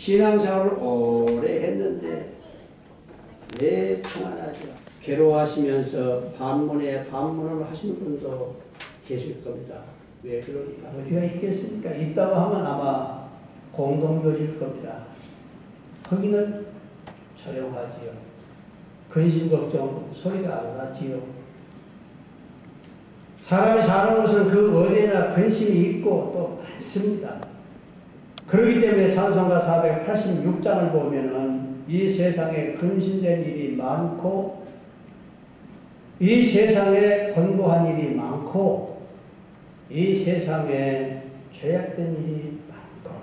신앙생활을 오래 했는데 왜 평안하죠? 괴로워하시면서 반문에 반문을 하시는 분도 계실 겁니다. 왜 그럴까? 어디가 있겠습니까? 있다고 하면 아마 공동묘지일 겁니다. 거기는 조용하지요. 근심 걱정 소리가 안 나지요. 사람이 사는 곳은 그 어디에나 근심이 있고 또 많습니다. 그렇기 때문에 찬송가 486장을 보면은 이 세상에 근심된 일이 많고 이 세상에 권고한 일이 많고 이 세상에 죄악된 일이 많고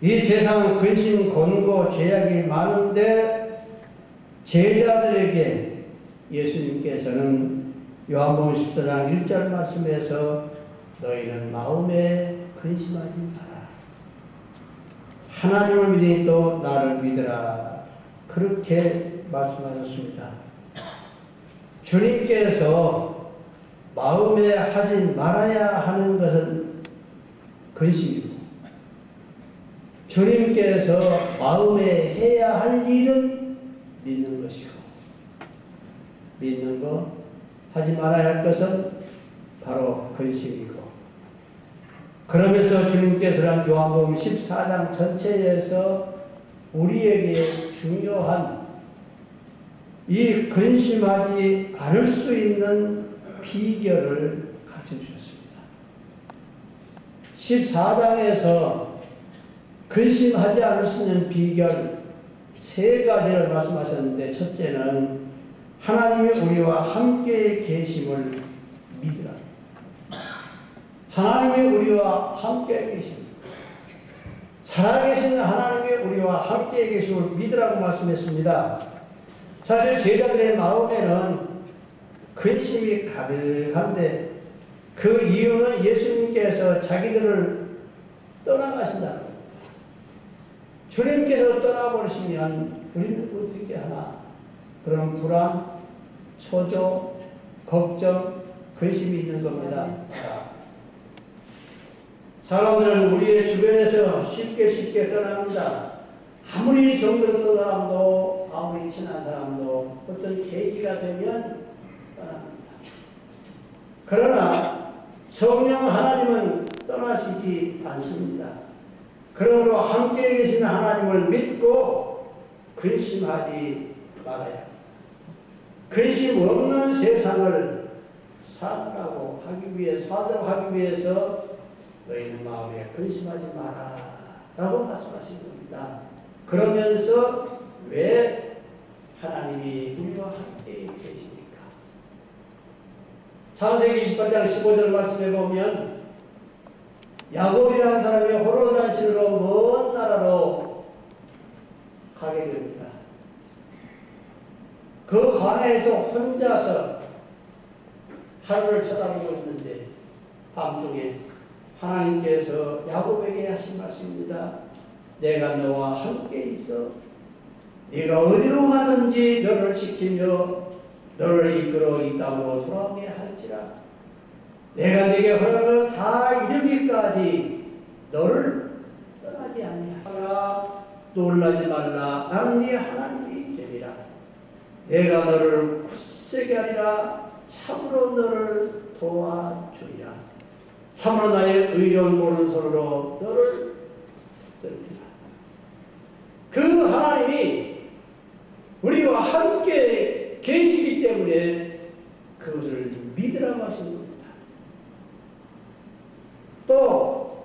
이 세상 근심, 권고, 죄악이 많은데 제자들에게 예수님께서는 요한복음 14장 1절 말씀에서 너희는 마음에 근심하지 마라. 하나님을 믿으니 또 나를 믿으라. 그렇게 말씀하셨습니다. 주님께서 마음에 하지 말아야 하는 것은 근심이고 주님께서 마음에 해야 할 일은 믿는 것이고 믿는 거 하지 말아야 할 것은 바로 근심이고 그러면서 주님께서는 요한복음 14장 전체에서 우리에게 중요한 이 근심하지 않을 수 있는 비결을 가르쳐 주셨습니다. 14장에서 근심하지 않을 수 있는 비결 세 가지를 말씀하셨는데 첫째는 하나님이 우리와 함께 계심을. 하나님이 우리와 함께 계심. 살아계신 하나님이 우리와 함께 계심을 믿으라고 말씀했습니다. 사실 제자들의 마음에는 근심이 가득한데 그 이유는 예수님께서 자기들을 떠나가신다는 겁니다. 주님께서 떠나버리시면 우리는 어떻게 하나 그런 불안, 초조, 걱정, 근심이 있는 겁니다. 사람들은 우리의 주변에서 쉽게 쉽게 떠납니다. 아무리 정들었던 사람도 아무리 친한 사람도 어떤 계기가 되면 떠납니다. 그러나 성령 하나님은 떠나시지 않습니다. 그러므로 함께 계신 하나님을 믿고 근심하지 합니다. 근심 없는 세상을 살라고 하기 위해 살도록 하기 위해서 너희는 마음에 근심하지 마라 라고 말씀하신 겁니다. 그러면서 왜 하나님이 우리와 함께 계시니까 창세기 28장 15절 말씀해 보면 야곱이라는 사람이 호로 단신으로 먼 나라로 가게 됩니다. 그 광야에서 혼자서 하늘을 쳐다보고 있는데 밤중에 하나님께서 야곱에게 하신 말씀입니다. 내가 너와 함께 있어. 네가 어디로 가든지 너를 지키며 너를 이끌어 이 땅으로 돌아오게 할지라. 내가 네게 허락을 다 이루기까지 너를 떠나지 아니하라. 놀라지 말라. 나는 네 하나님이 되리라. 내가 너를 굳세게 하리라. 참으로 너를 도와주리라. 참으로 나의 의로운 오른손으로 너를 들리라. 그 하나님이 우리와 함께 계시기 때문에 그것을 믿으라고 하신 겁니다. 또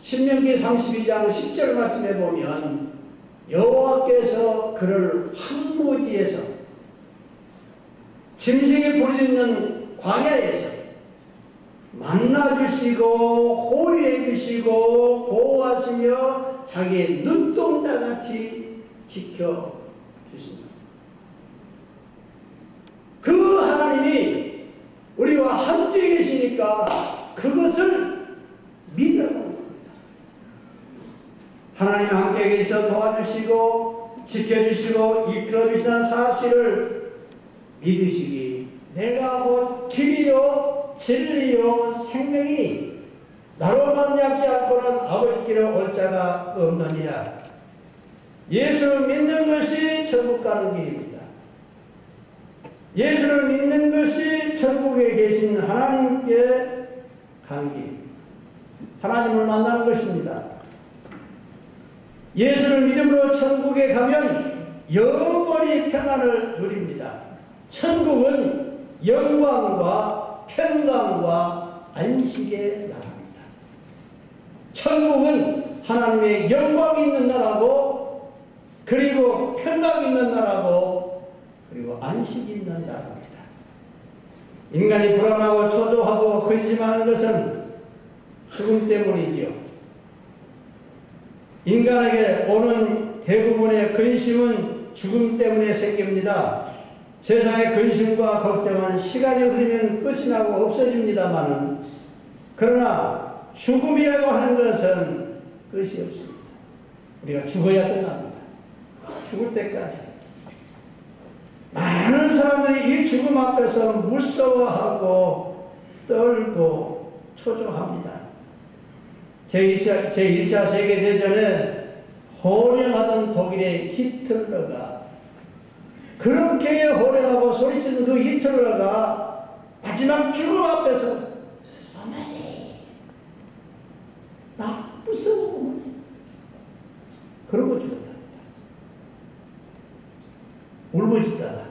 신명기 32장 10절 말씀에 보면 여호와께서 그를 황무지에서 짐승이 부르짖는 광야에서 만나주시고 호위해주시고 보호하시며 자기의 눈동자같이 지켜주십니다. 그 하나님이 우리와 함께 계시니까 그것을 믿으라고 겁니다. 하나님 함께 계셔 도와주시고 지켜주시고 이끌어주시는 사실을 믿으시기 내가 곧 길이요 진리요 생명이니 나로만 yap지 않고는 아버지께로 올 자가 없느니라. 예수 믿는 것이 천국 가는 길입니다. 예수를 믿는 것이 천국에 계신 하나님께 가는 길입니다. 하나님을 만나는 것입니다. 예수를 믿음으로 천국에 가면 영원히 평안을 누립니다. 천국은 영광과 평강과 안식의 나라입니다. 천국은 하나님의 영광이 있는 나라고 그리고 평강이 있는 나라고 그리고 안식이 있는 나라입니다. 인간이 불안하고 초조하고 근심하는 것은 죽음 때문이지요. 인간에게 오는 대부분의 근심은 죽음 때문에 생깁니다. 세상의 근심과 걱정은 시간이 흐르면 끝이 나고 없어집니다만은 그러나 죽음이라고 하는 것은 끝이 없습니다. 우리가 죽어야 끝납니다. 죽을 때까지. 많은 사람들이 이 죽음 앞에서 무서워하고 떨고 초조합니다. 제2차, 제1차 세계대전에 호령하던 독일의 히틀러가 그렇게 호령하고 소리치는 그 히틀러가 마지막 죽음 앞에서 어머니 나 무서워 어머니 그러고 죽었다. 울부짖다가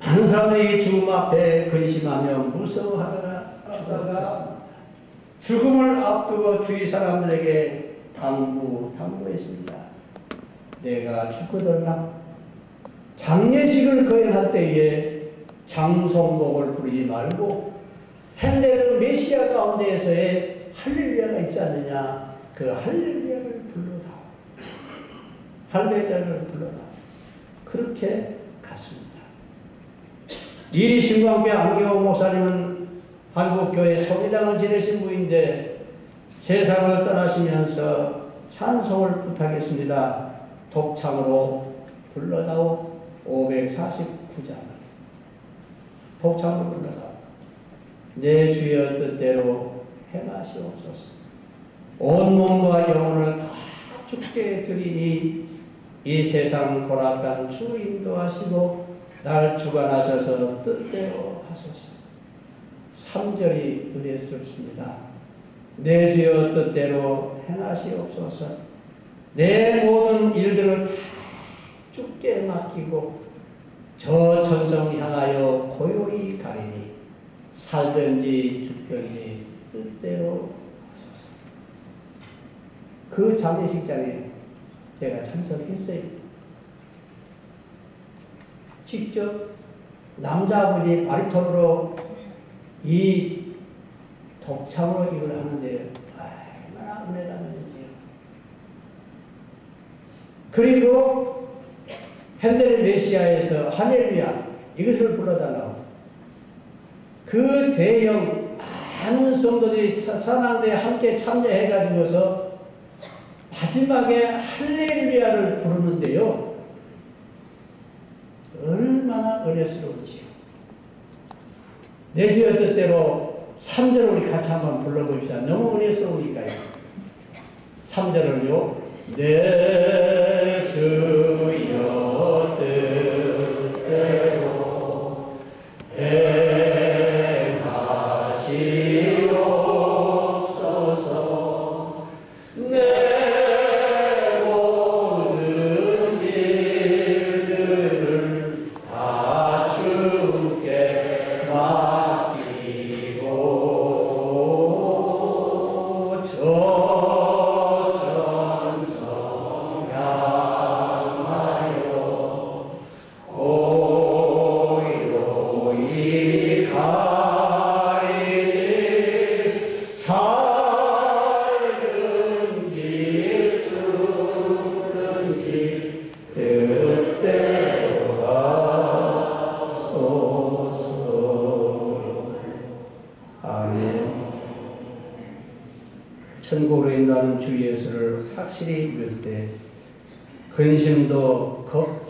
많은 사람들이 죽음 앞에 근심하며 무서워하다가 죽다가 죽음을 앞두고 주위 사람들에게 당부, 당부했습니다. 내가 죽거든 나 장례식을 거행할 때에 장송곡을 부르지 말고 핸델은 메시아 가운데에서의 할렐루야가 있지 않느냐 그 할렐루야를 불러다 할렐루야를 불러다 그렇게 갔습니다. 이리 신광배 안기호 목사님은 한국교회 총회장을 지내신 분인데 세상을 떠나시면서 찬송을 부탁했습니다. 독창으로 불러다오 549장 독창으로 불러다오 내 주여 뜻대로 행하시옵소서 온 몸과 영혼을 다 주께 드리니 이 세상 고락한 주 인도하시고 날 주관하셔서 뜻대로 하소서 3절이 은혜스럽습니다. 내 주여 뜻대로 행하시옵소서. 내 모든 일들을 다 주께 맡기고 저 천성 향하여 고요히 가리니 살든지 죽든지 뜻대로 하소서. 그 장례식장에 제가 참석했어요. 직접 남자분이 바리톤으로 이 독창으로 이걸 하는데 얼마나 은혜가 있는지요. 그리고 핸델의 메시아에서 할렐루야 이것을 불러달라고. 그 대형 많은 성도들이 차- 찬양대에 함께 참여해가지고서 마지막에 할렐루야를 부르는데요. 얼마나 은혜스러운지요. 내 주의 뜻대로 3절을 우리 같이 한번 불러봅시다. 너무 은혜스러우니까요. 3절을요. 내 주여 행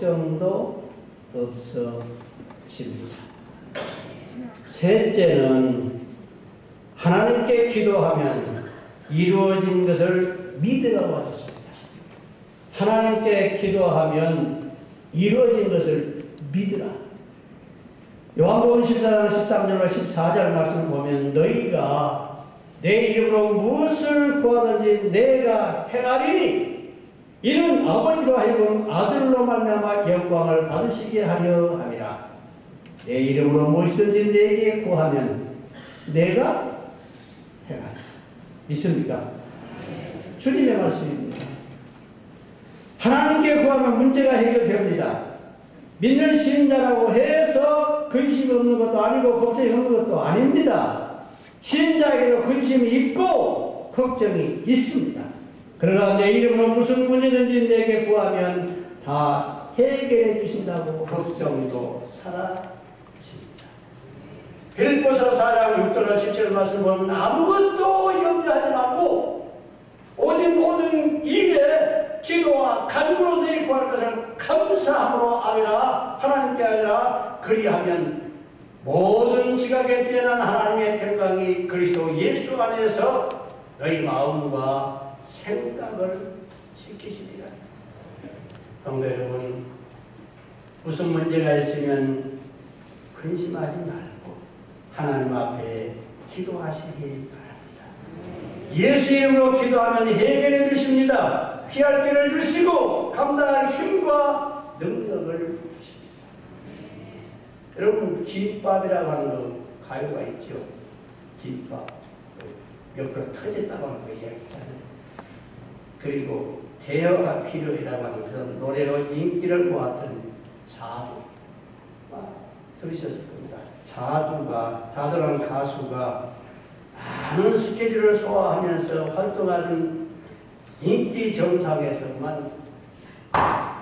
걱정도 없어집니다. 셋째는 하나님께 기도하면 이루어진 것을 믿으라고 하셨습니다. 하나님께 기도하면 이루어진 것을 믿으라. 요한복음 14장 13절과 14절 말씀을 보면 너희가 내 이름으로 무엇을 구하든지 내가 행하리니 이는 아버지로 하여금 아들로 말미암아 영광을 받으시게 하려 함이라. 내 이름으로 무엇이든지 내게 구하면 내가 행하리. 믿습니까? 주님의 말씀입니다. 하나님께 구하면 문제가 해결됩니다. 믿는 신자라고 해서 근심이 없는 것도 아니고 걱정이 없는 것도 아닙니다. 신자에게도 근심이 있고 걱정이 있습니다. 그러나 내 이름으로 무슨 문제든지 내게 구하면 다 해결해 주신다고 걱정도 사라집니다. 빌보서 4장 6절과 7절 말씀 보면 아무것도 염려하지 말고 오직 모든 일에 기도와 간구로 너희 구할 것을 감사함으로 아니라 하나님께 아니라 그리하면 모든 지각에 뛰어난 하나님의 평강이 그리스도 예수 안에서 너희 마음과 생각을 지키시리라. 성도 여러분, 무슨 문제가 있으면 근심하지 말고 하나님 앞에 기도하시기 바랍니다. 예수 이름으로 기도하면 해결해 주십니다. 피할 길을 주시고 감당할 힘과 능력을 주십니다. 여러분 김밥이라고 하는 거 가요가 있죠. 김밥 옆으로 터졌다고 하는 거 이야기 있잖아요. 그리고 대여가 필요해라고 하는 그런 노래로 인기를 모았던 자두 아, 들으셨을 겁니다. 자두가 자두라는 가수가 많은 스케줄을 소화하면서 활동하는 인기 정상에서만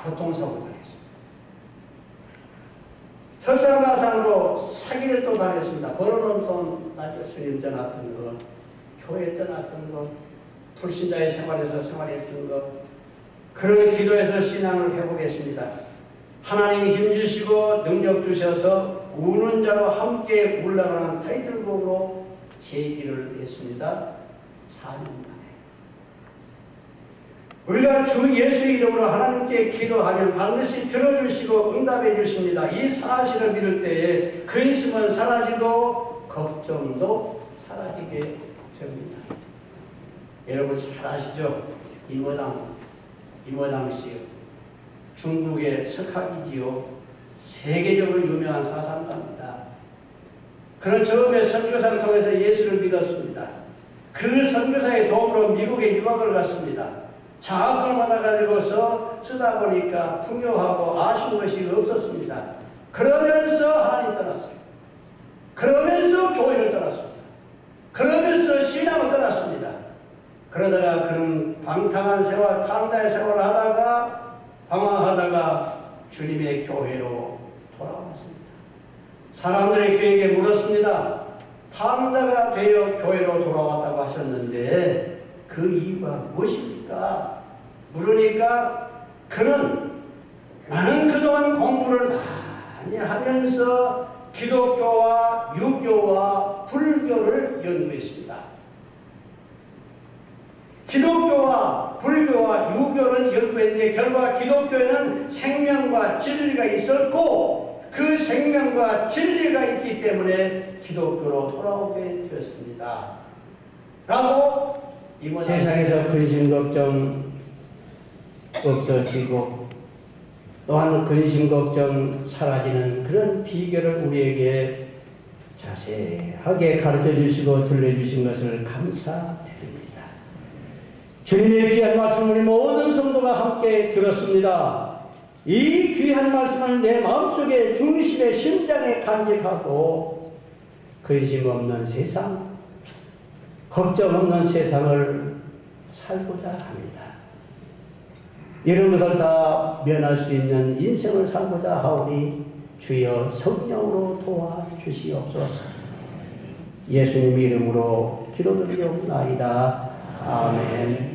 교통사고 당했습니다. 설상가상으로 사기를 또 당했습니다. 벌어놓은 돈, 나죠. 스님 떠났던 것, 교회 떠났던 것, 불신자의 생활에서 생활했던 것, 그런 기도에서 신앙을 회복했습니다. 하나님이 힘주시고 능력 주셔서 우는 자로 함께 올라가는 타이틀곡으로 제기를 했습니다. 4년 만에. 우리가 주 예수 이름으로 하나님께 기도하면 반드시 들어주시고 응답해 주십니다. 이 사실을 믿을 때에 근심은 사라지고 걱정도 사라지게 됩니다. 여러분 잘 아시죠? 이모당, 이모당 씨. 중국의 석학이지요. 세계적으로 유명한 사상가입니다. 그는 처음에 선교사를 통해서 예수를 믿었습니다. 그 선교사의 도움으로 미국에 유학을 갔습니다. 장학금을 받아가지고서 쓰다 보니까 풍요하고 아쉬운 것이 없었습니다. 그러면서 하나님 떠났어요. 그러면서 교회를 떠났습니다. 신앙을 떠났습니다. 그러다가 그는 방탕한 생활, 탐나의 생활을 하다가 방황하다가 주님의 교회로 돌아왔습니다. 사람들이 그에게 물었습니다. 탐자가 되어 교회로 돌아왔다고 하셨는데 그 이유가 무엇입니까? 물으니까 그는 나는 그동안 공부를 많이 하면서 기독교와 유교와 불교를 연구했습니다. 기독교와 불교와 유교를 연구했는데 결과 기독교에는 생명과 진리가 있었고 그 생명과 진리가 있기 때문에 기독교로 돌아오게 되었습니다. 라고 세상에서 근심 걱정 없어지고 또한 근심 걱정 사라지는 그런 비결을 우리에게 자세하게 가르쳐 주시고 들려주신 것을 감사드립니다. 주님의 귀한 말씀을 우리 모든 성도가 함께 들었습니다. 이 귀한 말씀을 내 마음속에 중심에 심장에 간직하고 근심 없는 세상, 걱정 없는 세상을 살고자 합니다. 이런 것을 다 면할 수 있는 인생을 살고자 하오니 주여 성령으로 도와주시옵소서. 예수님 이름으로 기도드리옵나이다. 아멘.